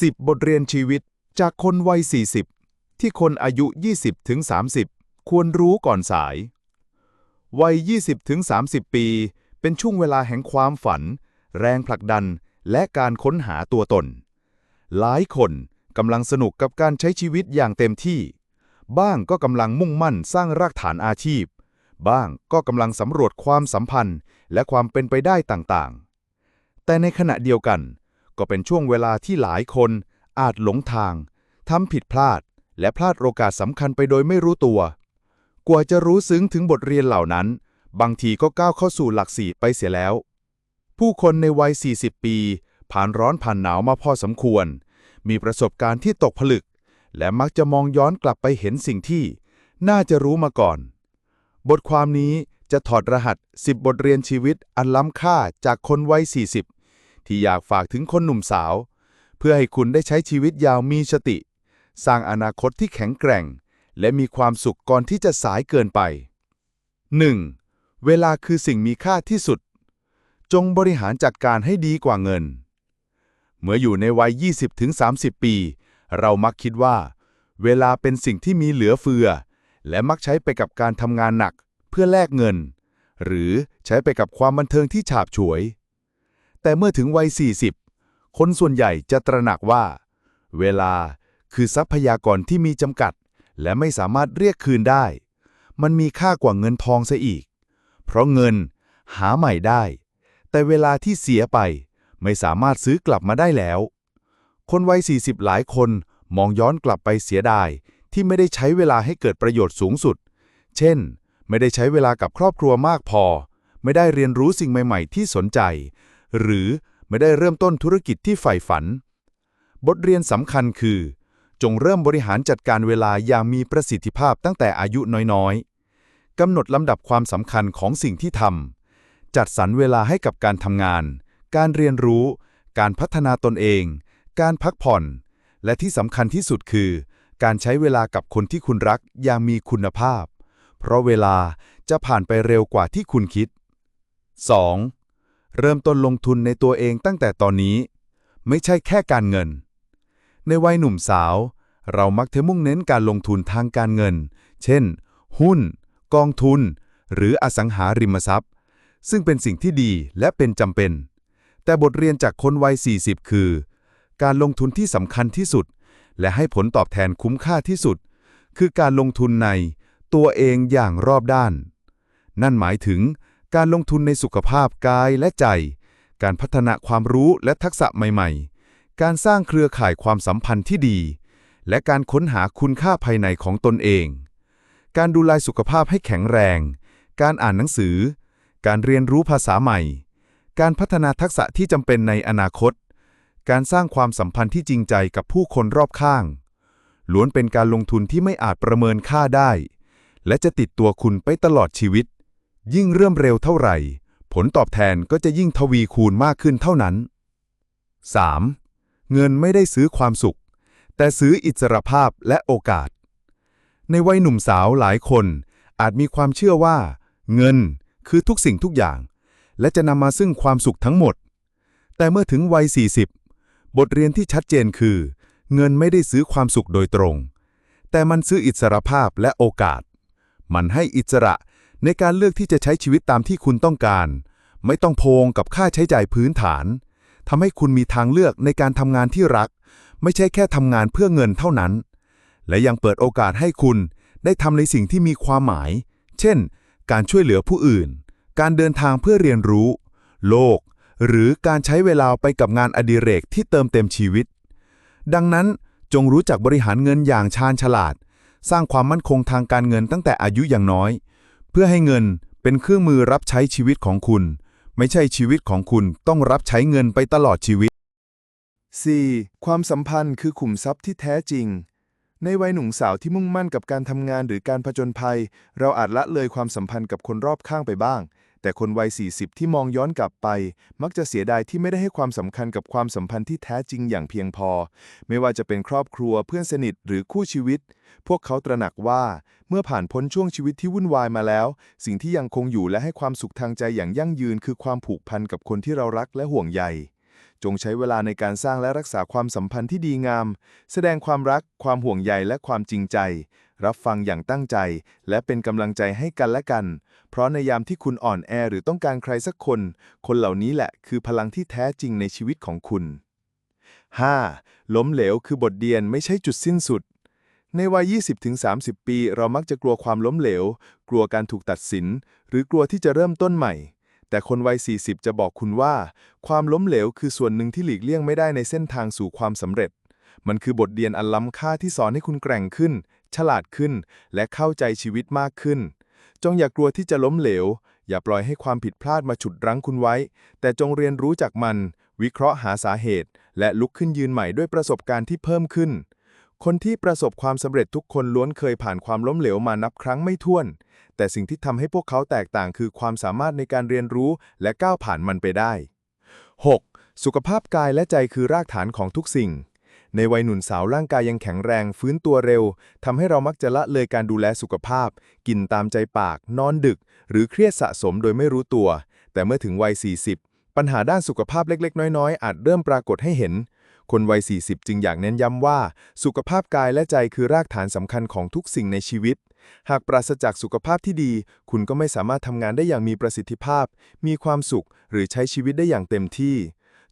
10 บทเรียนชีวิตจากคนวัย 40 ที่คนอายุ 20 ถึง 30 ควรรู้ก่อนสาย วัย 20 ถึง 30 ปี เป็นช่วงเวลาแห่งความฝัน แรงผลักดัน และการค้นหาตัวตน หลายคนกำลังสนุกกับการใช้ชีวิตอย่างเต็มที่ บ้างก็กำลังมุ่งมั่นสร้างรากฐานอาชีพ บ้างก็กำลังสำรวจความสัมพันธ์ และความเป็นไปได้ต่างๆ แต่ในขณะเดียวกัน ก็เป็นช่วงเวลาที่หลายคนอาจหลงทางทำผิดพลาด และพลาดโอกาสสำคัญไปโดยไม่รู้ตัว กว่าจะรู้ซึ้งถึงบทเรียนเหล่านั้น บางทีก็ก้าวเข้าสู่หลักสี่ไปเสียแล้ว ผู้คนในวัย 40 ปี ผ่านร้อนผ่านหนาวมาพอสมควร มีประสบการณ์ที่ตกผลึก และมักจะมองย้อนกลับไปเห็นสิ่งที่ น่าจะรู้มาก่อน บทความนี้จะถอดรหัส 10 บทเรียนชีวิตอันล้ำค่าจากคนวัย 40 ที่อยากฝากถึงคนหนุ่มสาว เพื่อให้คุณได้ใช้ชีวิตยาวมีสติ สร้างอนาคตที่แข็งแกร่ง และมีความสุขก่อนที่จะสายเกินไป 1. เวลาคือสิ่งมีค่าที่สุด จงบริหารจัดการให้ดีกว่าเงิน เมื่ออยู่ในวัย 20-30 ปี เรามักคิดว่า เวลาเป็นสิ่งที่มีเหลือเฟือ และมักใช้ไปกับการทำงานหนัก เพื่อแลกเงิน หรือใช้ไปกับความบันเทิงที่ฉาบฉวย แต่เมื่อถึงวัย 40 คนส่วนใหญ่จะตระหนักว่า เวลาคือทรัพยากรที่มีจำกัด และไม่สามารถเรียกคืนได้ มันมีค่ากว่าเงินทองซะอีก เพราะเงินหาใหม่ได้ แต่เวลาที่เสียไปไม่สามารถซื้อกลับมาได้แล้ว คนวัย 40 หลายคนมองย้อนกลับไปเสียดายที่ไม่ได้ใช้เวลาให้เกิดประโยชน์สูงสุด เช่น ไม่ได้ใช้เวลากับครอบครัวมากพอ ไม่ได้เรียนรู้สิ่งใหม่ ๆ ที่สนใจ หรือไม่ได้เริ่มต้นธุรกิจที่ใฝ่ฝัน บทเรียนสำคัญคือ จงเริ่มบริหารจัดการเวลาอย่างมีประสิทธิภาพตั้งแต่อายุน้อยๆกำหนดลำดับความสำคัญของสิ่งที่ทำจัดสรรเวลาให้กับการทำงาน การเรียนรู้ การพัฒนาตนเอง การพักผ่อน และที่สำคัญที่สุดคือ การใช้เวลากับคนที่คุณรักอย่างมีคุณภาพ เพราะเวลาจะผ่านไปเร็วกว่าที่คุณคิด 2. เริ่มต้นลงทุนในตัวเองตั้งแต่ตอนนี้ ไม่ใช่แค่การเงิน ในวัยหนุ่มสาว เรามักจะมุ่งเน้นการลงทุนทางการเงิน เช่น หุ้น กองทุน หรืออสังหาริมทรัพย์ ซึ่งเป็นสิ่งที่ดีและเป็นจำเป็น แต่บทเรียนจากคนวัย 40 คือ การลงทุนที่สำคัญที่สุด และให้ผลตอบแทนคุ้มค่าที่สุด คือการลงทุนในตัวเองอย่างรอบด้าน นั่นหมายถึง การลงทุนในสุขภาพกายและใจ การพัฒนาความรู้และทักษะใหม่ ๆ การสร้างเครือข่ายความสัมพันธ์ที่ดี และการค้นหาคุณค่าภายในของตนเอง การดูแลสุขภาพให้แข็งแรง การอ่านหนังสือ การเรียนรู้ภาษาใหม่ การพัฒนาทักษะที่จำเป็นในอนาคต การสร้างความสัมพันธ์ที่จริงใจกับผู้คนรอบข้าง ล้วนเป็นการลงทุนที่ไม่อาจประเมินค่าได้ และจะติดตัวคุณไปตลอดชีวิต ยิ่งเริ่มเร็วเท่าไหร่ ผลตอบแทนก็จะยิ่งทวีคูณมากขึ้นเท่านั้น 3. เงินไม่ได้ซื้อความสุข แต่ซื้ออิสรภาพและโอกาส ในวัยหนุ่มสาวหลายคนอาจมีความเชื่อว่า เงินคือทุกสิ่งทุกอย่าง และจะนำมาซึ่งความสุขทั้งหมด แต่เมื่อถึงวัย 40 บทเรียนที่ชัดเจนคือ เงินไม่ได้ซื้อความสุขโดยตรง แต่มันซื้ออิสรภาพและโอกาส มันให้อิสระ ในการเลือกที่จะใช้ชีวิตตามที่คุณต้องการ ไม่ต้องโพงกับค่าใช้จ่ายพื้นฐานทำให้คุณมีทางเลือกในการทำงานที่รัก ไม่ใช่แค่ทำงานเพื่อเงินเท่านั้น และยังเปิดโอกาสให้คุณได้ทำในสิ่งที่มีความหมาย เช่น การช่วยเหลือผู้อื่น การเดินทางเพื่อเรียนรู้ โลก หรือการใช้เวลาไปกับงานอดิเรกที่เติมเต็มชีวิต ดังนั้นจงรู้จักบริหารเงินอย่างชาญฉลาด สร้างความมั่นคงทางการเงินตั้งแต่อายุอย่างน้อย พื่อให้เงินเป็นเครื่องมือรับใช้ชีวิตของคุณ ไม่ใช่ชีวิตของคุณต้องรับใช้เงินไปตลอดชีวิต 4. ความสัมพันธ์คือขุมทรัพย์ที่แท้จริง ในวัยหนุ่มสาวที่มุ่งมั่นกับการทำงานหรือการผจญภัย เราอาจละเลยความสัมพันธ์กับคนรอบข้างไปบ้าง แต่คนวัย 40 ที่มองย้อนกลับไป มักจะเสียดายที่ไม่ได้ให้ความสำคัญกับความสัมพันธ์ที่แท้จริงอย่างเพียงพอ ไม่ว่าจะเป็นครอบครัวเพื่อนสนิทหรือคู่ชีวิต พวกเขาตระหนักว่า เมื่อผ่านพ้นช่วงชีวิตที่วุ่นวายมาแล้ว สิ่งที่ยังคงอยู่และให้ความสุขทางใจอย่างยั่งยืน คือความผูกพันกับคนที่เรารักและห่วงใยจงใช้เวลาในการสร้างและรักษาความสัมพันธ์ที่ดีงาม แสดงความรัก ความห่วงใยและความจริงใจ รับฟังอย่างตั้งใจ และเป็นกำลังใจให้กันและกัน เพราะในยามที่คุณอ่อนแอหรือต้องการใครสักคน คนเหล่านี้แหละคือพลังที่แท้จริงในชีวิตของคุณ 5. ล้มเหลวคือบทเรียนไม่ใช่จุดสิ้นสุด ในวัย 20-30 ปี เรามักจะกลัวความล้มเหลว กลัวการถูกตัดสิน หรือกลัวที่จะเริ่มต้นใหม่ แต่คนวัย 40 จะบอกคุณว่า ความล้มเหลวคือส่วนหนึ่งที่หลีกเลี่ยงไม่ได้ในเส้นทางสู่ความสำเร็จ มันคือบทเรียนอันล้ำค่าที่สอนให้คุณแกร่งขึ้น ฉลาดขึ้น และเข้าใจชีวิตมากขึ้น จงอย่ากลัวที่จะล้มเหลว อย่าปล่อยให้ความผิดพลาดมาฉุดรั้งคุณไว้ แต่จงเรียนรู้จากมัน วิเคราะห์หาสาเหตุ และลุกขึ้นยืนใหม่ด้วยประสบการณ์ที่เพิ่มขึ้น คนที่ประสบความสำเร็จทุกคนล้วนเคยผ่านความล้มเหลวมานับครั้งไม่ถ้วน แต่สิ่งที่ทำให้พวกเขาแตกต่างคือความสามารถในการเรียนรู้และก้าวผ่านมันไปได้ 6. สุขภาพกายและใจคือรากฐานของทุกสิ่ง ในวัยหนุ่มสาวร่างกายยังแข็งแรงฟื้นตัวเร็วทำให้เรามักจะละเลยการดูแลสุขภาพ กินตามใจปาก นอนดึก หรือเครียดสะสมโดยไม่รู้ตัว แต่เมื่อถึงวัย 40 ปัญหาด้านสุขภาพเล็กๆ น้อยๆ อาจเริ่มปรากฏให้เห็น คนวัย 40 จึงอยากเน้นย้ำว่า สุขภาพกายและใจคือรากฐานสำคัญของทุกสิ่งในชีวิตหากปราศจากสุขภาพที่ดี คุณก็ไม่สามารถทำงานได้อย่างมีประสิทธิภาพ มีความสุข หรือใช้ชีวิตได้อย่างเต็มที่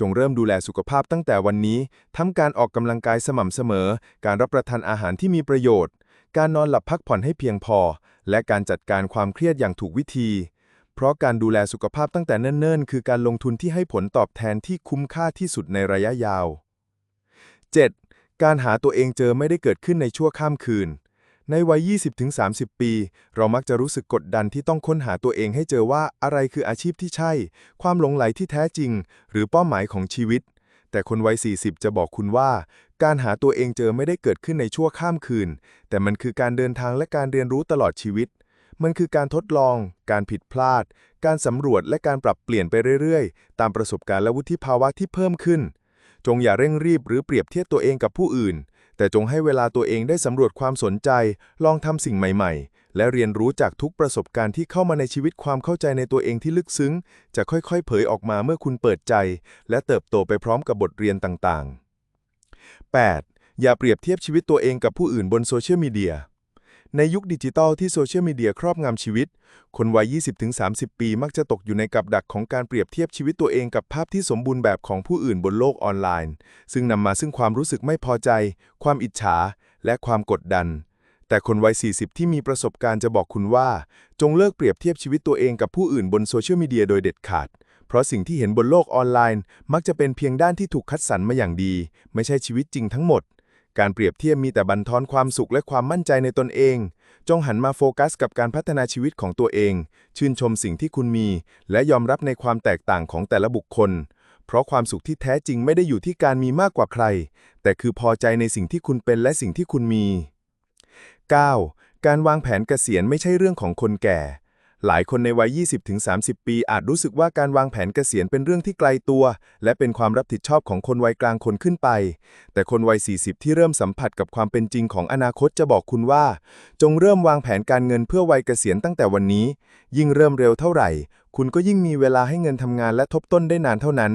จงเริ่มดูแลสุขภาพตั้งแต่วันนี้ทั้งการออกกำลังกายสม่ำเสมอ การรับประทานอาหารที่มีประโยชน์ การนอนหลับพักผ่อนให้เพียงพอ และการจัดการความเครียดอย่างถูกวิธี เพราะการดูแลสุขภาพตั้งแต่เนิ่นๆ คือการลงทุนที่ให้ผลตอบแทนที่คุ้มค่าที่สุดในระยะยาว 7. การหาตัวเองเจอไม่ได้เกิดขึ้นในชั่วข้ามคืน ในวัย 20-30 ปี เรามักจะรู้สึกกดดันที่ต้องค้นหาตัวเองให้เจอว่าอะไรคืออาชีพที่ใช่ ความหลงไหลที่แท้จริง หรือเป้าหมายของชีวิต แต่คนวัย 40 จะบอกคุณว่า การหาตัวเองเจอไม่ได้เกิดขึ้นในชั่วข้ามคืน แต่มันคือการเดินทางและการเรียนรู้ตลอดชีวิต มันคือการทดลอง การผิดพลาด การสำรวจและการปรับเปลี่ยนไปเรื่อยๆ ตามประสบการณ์และวุฒิภาวะที่เพิ่มขึ้น จงอย่าเร่งรีบหรือเปรียบเทียบตัวเองกับผู้อื่น แต่จงให้เวลาตัวเองได้สำรวจความสนใจ ลองทำสิ่งใหม่ๆ และเรียนรู้จากทุกประสบการณ์ที่เข้ามาในชีวิตความเข้าใจในตัวเองที่ลึกซึ้ง จะค่อยๆ เผยออกมาเมื่อคุณเปิดใจ และเติบโตไปพร้อมกับบทเรียนต่างๆ 8. อย่าเปรียบเทียบชีวิตตัวเองกับผู้อื่นบนโซเชียลมีเดีย ในยุคดิจิทัลที่โซเชียลมีเดียครอบงำชีวิต คนวัย 20-30 ปีมักจะตกอยู่ในกับดักของการเปรียบเทียบชีวิตตัวเองกับภาพที่สมบูรณ์แบบของผู้อื่นบนโลกออนไลน์ ซึ่งนำมาซึ่งความรู้สึกไม่พอใจ ความอิจฉา และความกดดัน แต่คนวัย 40 ที่มีประสบการณ์จะบอกคุณว่า จงเลิกเปรียบเทียบชีวิตตัวเองกับผู้อื่นบนโซเชียลมีเดียโดยเด็ดขาด เพราะสิ่งที่เห็นบนโลกออนไลน์ มักจะเป็นเพียงด้านที่ถูกคัดสรรมาอย่างดี ไม่ใช่ชีวิตจริงทั้งหมด การเปรียบเทียบมีแต่บันทอนความสุขและความมั่นใจในตนเอง จงหันมาโฟกัสกับการพัฒนาชีวิตของตัวเอง ชื่นชมสิ่งที่คุณมี และยอมรับในความแตกต่างของแต่ละบุคคล เพราะความสุขที่แท้จริงไม่ได้อยู่ที่การมีมากกว่าใคร แต่คือพอใจในสิ่งที่คุณเป็นและสิ่งที่คุณมี 9. การวางแผนเกษียณไม่ใช่เรื่องของคนแก่ หลายคนในวัย 20-30 ปีอาจรู้สึกว่าการวางแผนเกษียณเป็นเรื่องที่ไกลตัว และเป็นความรับผิดชอบของคนวัยกลางคนขึ้นไป แต่คนวัย 40 ที่เริ่มสัมผัสกับความเป็นจริงของอนาคตจะบอกคุณว่า จงเริ่มวางแผนการเงินเพื่อวัยเกษียณตั้งแต่วันนี้ ยิ่งเริ่มเร็วเท่าไหร่ คุณก็ยิ่งมีเวลาให้เงินทำงานและทบต้นได้นานเท่านั้น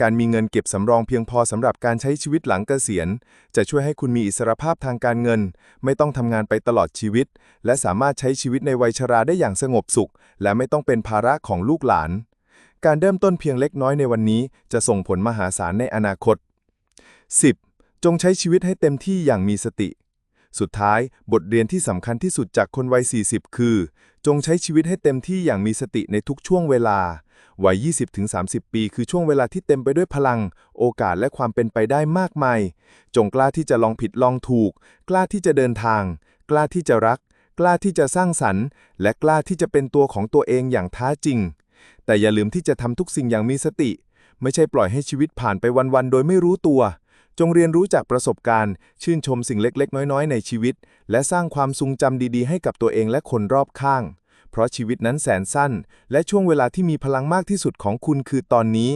การมีเงินเก็บสำรองเพียงพอสำหรับการใช้ชีวิตหลังเกษียณ จะช่วยให้คุณมีอิสรภาพทางการเงิน ไม่ต้องทำงานไปตลอดชีวิต และสามารถใช้ชีวิตในวัยชราได้อย่างสงบสุข และไม่ต้องเป็นภาระของลูกหลาน การเริ่มต้นเพียงเล็กน้อยในวันนี้ จะส่งผลมหาศาลในอนาคต 10. จงใช้ชีวิตให้เต็มที่อย่างมีสติ สุดท้ายบทเรียนที่สำคัญที่สุดจากคนวัย40 คือ จงใช้ชีวิตให้เต็มที่อย่างมีสติในทุกช่วงเวลา วัย 20-30 ปี คือช่วงเวลาที่เต็มไปด้วยพลัง โอกาสและความเป็นไปได้มากมาย จงกล้าที่จะลองผิดลองถูก กล้าที่จะเดินทาง กล้าที่จะรัก กล้าที่จะสร้างสรรค์ และกล้าที่จะเป็นตัวของตัวเองอย่างท้าจริง แต่อย่าลืมที่จะทำทุกสิ่งอย่างมีสติ ไม่ใช่ปล่อยให้ชีวิตผ่านไปวันๆ โดยไม่รู้ตัว จงเรียนรู้จากประสบการณ์ ชื่นชมสิ่งเล็ก ๆ น้อย ๆ ในชีวิต และสร้างความทรงจำดีๆ ให้กับตัวเองและคนรอบข้าง เพราะชีวิตนั้นแสนสั้น และช่วงเวลาที่มีพลังมากที่สุดของคุณคือตอนนี้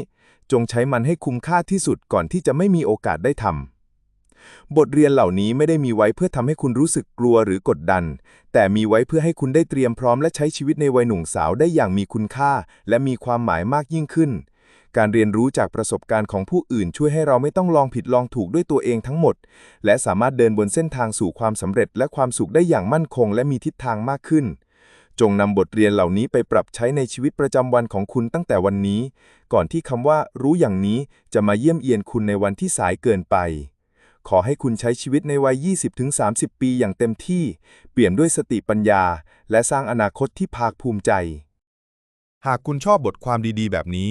จงใช้มันให้คุ้มค่าที่สุดก่อนที่จะไม่มีโอกาสได้ทำบทเรียนเหล่านี้ไม่ได้มีไว้เพื่อทำให้คุณรู้สึกกลัวหรือกดดัน แต่มีไว้เพื่อให้คุณได้เตรียมพร้อมและใช้ชีวิตในวัยหนุ่มสาวได้อย่างมีคุณค่า และมีความหมายมากยิ่งขึ้น การเรียนรู้จากประสบการณ์ของผู้อื่น ช่วยให้เราไม่ต้องลองผิดลองถูกด้วยตัวเองทั้งหมด และสามารถเดินบนเส้นทางสู่ความสำเร็จและความสุขได้อย่างมั่นคง และมีทิศทางมากขึ้น จงนำบทเรียนเหล่านี้ไปปรับใช้ในชีวิตประจำวันของคุณตั้งแต่วันนี้ ก่อนที่คำว่า รู้อย่างนี้จะมาเยี่ยมเยียนคุณในวันที่สายเกินไปขอให้คุณใช้ชีวิตในวัย 20-30 ปีอย่างเต็มที่ เปี่ยมด้วยสติปัญญา และสร้างอนาคตที่ภาคภูมิใจ หากคุณชอบบทความดีๆ แบบนี้